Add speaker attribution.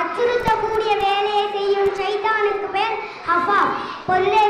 Speaker 1: அச்சுறுத்தக்கூடிய வேலையை செய்யும் சைத்தானுக்கு பேர் ஹஃபா பொல்லே